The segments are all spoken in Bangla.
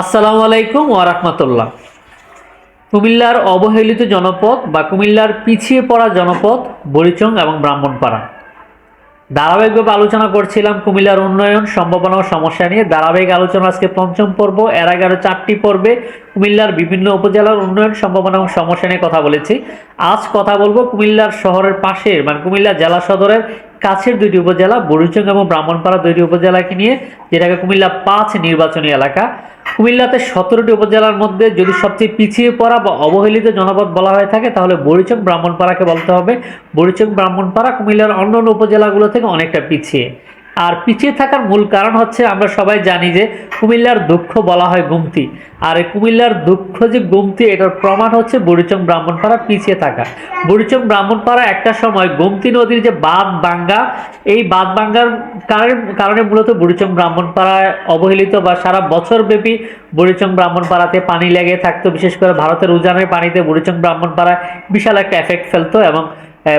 আসসালামু আলাইকুম ওয়ারাহমাতুল্লাহ কুমিল্লার অবহেলিত জনপদ বা কুমিল্লার পিছিয়ে পড়া জনপদ বরিচং এবং ব্রাহ্মণপাড়া। ধারাবাহিকভাবে আলোচনা করছিলাম কুমিল্লার উন্নয়ন, সম্ভাবনা ও সমস্যা নিয়ে। ধারাবাহিক আলোচনা আজকে পঞ্চম পর্ব। এর আরও চারটি পর্বে কুমিল্লার বিভিন্ন উপজেলার উন্নয়ন, সম্ভাবনা এবং সমস্যা নিয়ে কথা বলেছি। আজ কথা বলব কুমিল্লার শহরের পাশের মানে কুমিল্লা জেলা সদরের কাছের দুইটি উপজেলা বরিচং এবং ব্রাহ্মণপাড়া দুইটি উপজেলাকে নিয়ে, যেটাকে কুমিল্লা পাঁচ নির্বাচনী এলাকা। কুমিল্লাতে সতেরোটি উপজেলার মধ্যে যদি সবচেয়ে পিছিয়ে পড়া বা অবহেলিত জনপদ বলা হয়ে থাকে, তাহলে বরিচং ব্রাহ্মণপাড়াকে বলতে হবে। বরিচং ব্রাহ্মণপাড়া কুমিল্লার অন্যান্য উপজেলাগুলো থেকে অনেকটা পিছিয়ে। আর পিছিয়ে থাকার মূল কারণ হচ্ছে আমরা সবাই জানি যে কুমিল্লার দুঃখ বলা হয় গুমতি। আর এই কুমিল্লার দুঃখ যে গুমতি, এটার প্রমাণ হচ্ছে বরিচং ব্রাহ্মণপাড়া পিছিয়ে থাকা। বুড়িচং ব্রাহ্মণপাড়া একটা সময় গোমতী নদীর যে বাঁধ বাঙ্গা এই বাঁধ বাঙ্গার কারণে মূলত বুড়িচং ব্রাহ্মণপাড়ায় অবহেলিত বা সারা বছর ব্যাপী বুড়িচং ব্রাহ্মণপাড়াতে পানি লেগে থাকতো। বিশেষ করে ভারতের উজানের পানিতে বুড়িচং ব্রাহ্মণপাড়ায় বিশাল একটা এফেক্ট ফেলতো এবং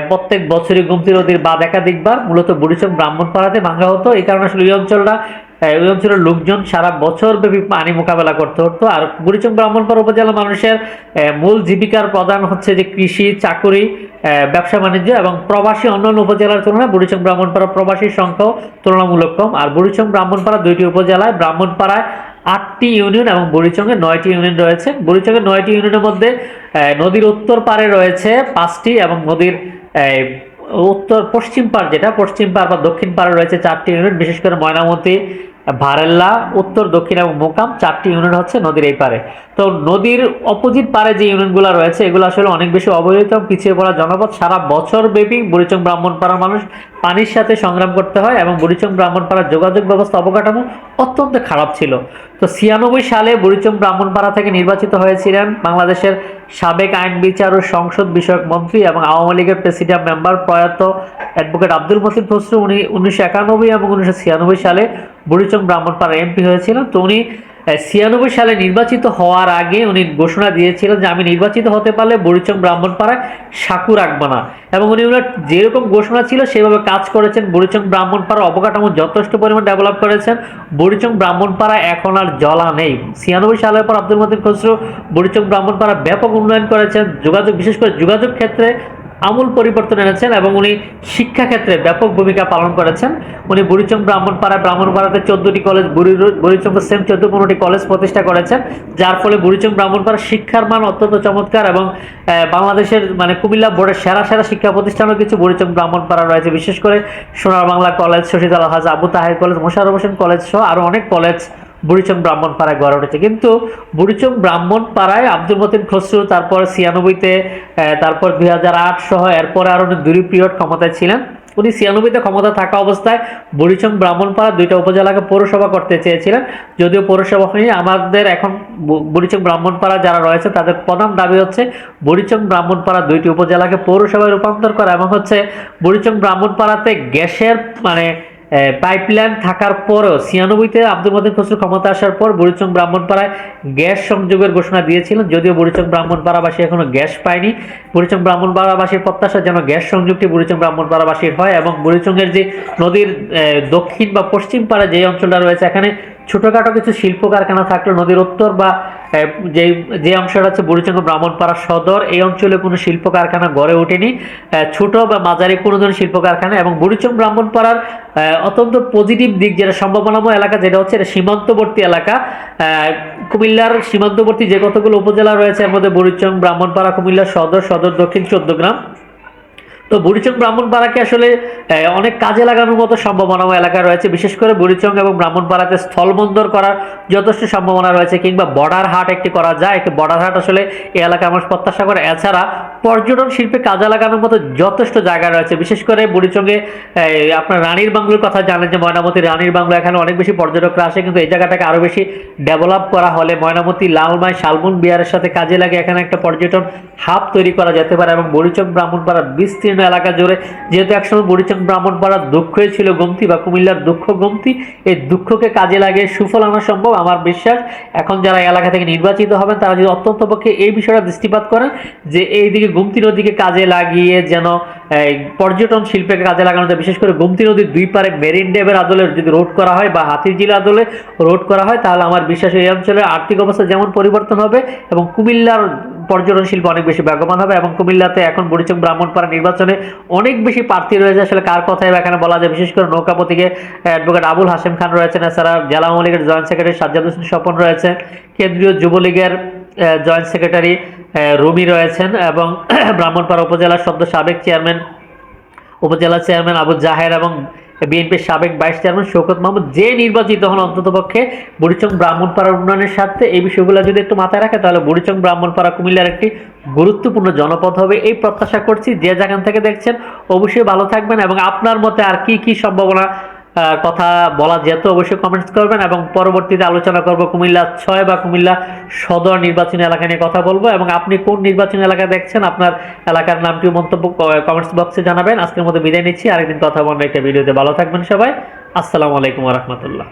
প্রত্যেক বছরই গুমতি নদীর বাঁধ একাধিকবার, মূলত বুড়িচং ব্রাহ্মণপাড়াতে ভাঙা হতো। এই কারণে আসলে এই অঞ্চলটা ওই অঞ্চলের লোকজন সারা বছর ব্যাপী পানি মোকাবেলা করতে হতো। আর বুড়িচং ব্রাহ্মণপাড়া উপজেলা মানুষের মূল জীবিকার প্রধান হচ্ছে যে কৃষি, চাকুরি ব্যবসা বাণিজ্য এবং প্রবাসী অন্যান্য উপজেলার তুলনায় বুড়িচং ব্রাহ্মণপাড়া প্রবাসীর সংখ্যাও তুলনামূলক কম। আর বুড়িচং ব্রাহ্মণপাড়া দুইটি উপজেলায়, ব্রাহ্মণপাড়ায় আটটি ইউনিয়ন এবং বুড়িচংয়ে নয়টি ইউনিয়ন রয়েছে। বুড়িচংয়ের নয়টি ইউনিয়নের মধ্যে নদীর উত্তর পারে রয়েছে পাঁচটি এবং নদীর উত্তর পশ্চিম পার যেটা, পশ্চিম পার বা দক্ষিণ পারে রয়েছে চারটি ইউনিট বিশেষ করে ময়নামতি ভারেল্লা, উত্তর, দক্ষিণ এবং মোকাম চারটি ইউনিয়ন হচ্ছে নদীর এই পারে। তো নদীর অপোজিট পারে যে ইউনিয়নগুলো রয়েছে, এগুলো আসলে অনেক বেশি অবহেলিত পিছিয়ে পড়া জনপদ। সারা বছর ব্যাপী বুড়িচং ব্রাহ্মণপাড়ার মানুষ পানির সাথে সংগ্রাম করতে হয় এবং বুড়িচং ব্রাহ্মণপাড়ার যোগাযোগ ব্যবস্থা অবকাঠামো অত্যন্ত খারাপ ছিল। তো ছিয়ানব্বই সালে বুড়িচং ব্রাহ্মণপাড়া থেকে নির্বাচিত হয়েছিলেন বাংলাদেশের সাবেক আইন বিচার ও সংসদ বিষয়ক মন্ত্রী এবং আওয়ামী লীগের প্রেসিডিয়াম মেম্বার প্রয়াত অ্যাডভোকেট আব্দুল মসিদ খসরু, উনি উনিশশো একানব্বই এবং উনিশশো ছিয়ানব্বই সালে বুড়িচং ব্রাহ্মণপাড়া এমপি হয়েছিলেন। তো উনি ছিয়ানব্বই সালে নির্বাচিত হওয়ার আগে উনি ঘোষণা দিয়েছিলেন যে আমি নির্বাচিত হতে পারলে বুড়িচং ব্রাহ্মণপাড়ায় সাঁকু রাখব না এবং উনি ওনার যেরকম ঘোষণা ছিল, সেভাবে কাজ করেছেন। বুড়িচং ব্রাহ্মণপাড়া অবকাঠামো যথেষ্ট পরিমাণ ডেভেলপ করেছেন। বুড়িচং ব্রাহ্মণপাড়া এখন আর জলা নেই। ছিয়ানব্বই সালের পর আব্দুল মতিন খসরু বুড়িচং ব্রাহ্মণপাড়া ব্যাপক উন্নয়ন করেছেন। যোগাযোগ, বিশেষ করে যোগাযোগ ক্ষেত্রে আমূল পরিবর্তন এনেছেন এবং উনি শিক্ষা ক্ষেত্রে ব্যাপক ভূমিকা পালন করেছেন। উনি বুড়িচং ব্রাহ্মণপাড়া ব্রাহ্মণপাড়াতে চোদ্দটি কলেজ, বুড়ি বুড়িচং সেম চোদ্দ পনেরোটি কলেজ প্রতিষ্ঠা করেছেন, যার ফলে বুড়িচং ব্রাহ্মণপাড়া শিক্ষার মান অত্যন্ত চমৎকার এবং বাংলাদেশের মানে কুমিল্লা বোর্ডের সেরা সেরা শিক্ষা প্রতিষ্ঠানও কিছু বুড়িচং ব্রাহ্মণপাড়া রয়েছে। বিশেষ করে সোনার Bangla college Shashid Al Haj Abu Taher college Mosharraf Hossain college সহ আরও অনেক কলেজ বুড়িচং ব্রাহ্মণপাড়ায় গড়ে উঠেছে। কিন্তু বুড়িচং ব্রাহ্মণপাড়ায় আব্দুল মতিন খসরু তারপর ছিয়ানব্বইতে তারপর দুই হাজার আট সহ এরপরে আরও দুই পিরিয়ড ক্ষমতায় ছিলেন। উনি ছিয়ানব্বইতে ক্ষমতা থাকা অবস্থায় বুড়িচং ব্রাহ্মণপাড়া দুইটা উপজেলাকে পৌরসভা করতে চেয়েছিলেন। যদিও পৌরসভা হয়নি, আমাদের এখন বুড়িচং ব্রাহ্মণপাড়া যারা রয়েছে তাদের প্রধান দাবি হচ্ছে বুড়িচং ব্রাহ্মণপাড়া দুইটি উপজেলাকে পৌরসভায় রূপান্তর করা এবং হচ্ছে বুড়িচং ব্রাহ্মণপাড়াতে গ্যাসের মানে পাইপলাইন থাকার পরেও ছিয়ানব্বইতে আব্দুল মতিন খসরু ক্ষমতা আসার পর বুড়িচং ব্রাহ্মণপাড়ায় গ্যাস সংযোগের ঘোষণা দিয়েছিলেন যদিও বুড়িচং ব্রাহ্মণপাড়াবাসী এখনও গ্যাস পায়নি। বুড়িচং ব্রাহ্মণপাড়াবাসীর প্রত্যাশা যেন গ্যাস সংযোগটি বুড়িচং ব্রাহ্মণপাড়াবাসীর হয় এবং বুড়িচংয়ের যে নদীর দক্ষিণ বা পশ্চিম পাড়ে যে অঞ্চলটা রয়েছে, এখানে ছোটোখাটো কিছু শিল্প কারখানা থাকলেও নদীর উত্তর বা যে যে অংশটা হচ্ছে বুড়িচঙ্গ ব্রাহ্মণপাড়া সদর, এই অঞ্চলে কোনো শিল্প কারখানা গড়ে ওঠেনি। ছোটো ছোট বা মাঝারি কোনো ধরনের শিল্প কারখানা এবং বুড়িচং ব্রাহ্মণপাড়ার অত্যন্ত পজিটিভ দিক যেটা সম্ভাবনাময় এলাকা, যেটা হচ্ছে এটা সীমান্তবর্তী এলাকা। কুমিল্লার সীমান্তবর্তী যে কতগুলো উপজেলা রয়েছে, এর মধ্যে বুড়িচং ব্রাহ্মণপাড়া, কুমিল্লা সদর সদর দক্ষিণ চোদ্দগ্রাম তো বুড়িচং ব্রাহ্মণপাড়াকে আসলে অনেক কাজে লাগানোর মতো সম্ভাবনাও এলাকা রয়েছে। বিশেষ করে বুড়িচং এবং ব্রাহ্মণপাড়াতে স্থলবন্দর করার যথেষ্ট সম্ভাবনা রয়েছে, কিংবা বর্ডার হাট একটি করা যায়। একটি বর্ডার হাট আসলে এই এলাকা আমার প্রত্যাশা করে। এছাড়া পর্যটন শিল্পে কাজে লাগানোর মতো যথেষ্ট জায়গা রয়েছে। বিশেষ করে বুড়িচঙ্গে আপনার রানীর বাংলোর কথা জানেন যে ময়নামতি রানীর বাংলো, এখানে অনেক বেশি পর্যটকরা আসে, কিন্তু এই জায়গাটাকে আরও বেশি ডেভেলপ করা হলে ময়নামতি লালমাই শালবন বিহারের সাথে কাজে লাগে এখানে একটা পর্যটন হাব তৈরি করা যেতে পারে এবং বুড়িচং ব্রাহ্মণপাড়ার বিস্তীর্ণ এলাকা জুড়ে যেহেতু একসময় বুড়িচং ব্রাহ্মণপাড়ার দুঃখই ছিল গমতি বা কুমিল্লার দুঃখ গমতি, এই দুঃখকে কাজে লাগিয়ে সুফল আনা সম্ভব আমার বিশ্বাস। এখন যারা এলাকা থেকে নির্বাচিত হবেন, তারা যদি অত্যন্ত পক্ষে এই বিষয়টা দৃষ্টিপাত করেন যে এইদিকে গুমতি নদীকে কাজে লাগিয়ে যেন পর্যটন শিল্পকে কাজে লাগানো যায়, বিশেষ করে গুমতি নদীর দুই পারে মেরিন ড্রাইভের আদলে যদি রোড করা হয় বা হাতিরঝিল আদলে রোড করা হয়, তাহলে আমার বিশ্বাস এই অঞ্চলের আর্থিক অবস্থা যেমন পরিবর্তন হবে এবং কুমিল্লার পর্যটন শিল্প অনেক বেশি বেগবান হবে এবং কুমিল্লাতে এখন বুড়িচং ব্রাহ্মণপাড়া নির্বাচনে অনেক বেশি প্রার্থী রয়েছে। আসলে কার কথাই এখানে বলা যায়, বিশেষ করে নৌকাপতিকে অ্যাডভোকেট আবুল হাসেম খান রয়েছেন, এছাড়া জেলা আওয়ামী লীগের জয়েন্ট সেক্রেটারি সাজ্জাদ হোসেন স্বপন রয়েছে, কেন্দ্রীয় যুবলীগের জয়েন্ট সেক্রেটারি রুমি রয়েছেন এবং ব্রাহ্মণপাড়া উপজেলার সদ্য সাবেক চেয়ারম্যান, উপজেলা চেয়ারম্যান আবু জাহের এবং বিএনপির সাবেক ভাইস চেয়ারম্যান শৌকত মাহমুদ যে নির্বাচিত হন অন্ততপক্ষে বুড়িচং ব্রাহ্মণপাড়ার উন্নয়নের স্বার্থে। এই বিষয়গুলো যদি একটু মাথায় রাখে, তাহলে বুড়িচং ব্রাহ্মণপাড়া কুমিল্লার একটি গুরুত্বপূর্ণ জনপদ হবে। এই প্রত্যাশা করছি, যে যেখান থেকে দেখছেন, অবশ্যই ভালো থাকবেন এবং আপনার মতে আর কি কি সম্ভাবনা কথা বলা যেত অবশ্যই কমেন্টস করবেন এবং পরবর্তীতে আলোচনা করব কুমিল্লা ছয় বা কুমিল্লা সদর নির্বাচনী এলাকা নিয়ে কথা বলব এবং আপনি কোন নির্বাচনী এলাকা দেখছেন আপনার এলাকার নামটিও মন্তব্য কমেন্টস বক্সে জানাবেন। আজকের মতো বিদায় নিচ্ছি। আরেকদিন কথা বলব একটা ভিডিওতে। ভালো থাকবেন সবাই। আসসালামু আলাইকুম রহমতুল্লাহ।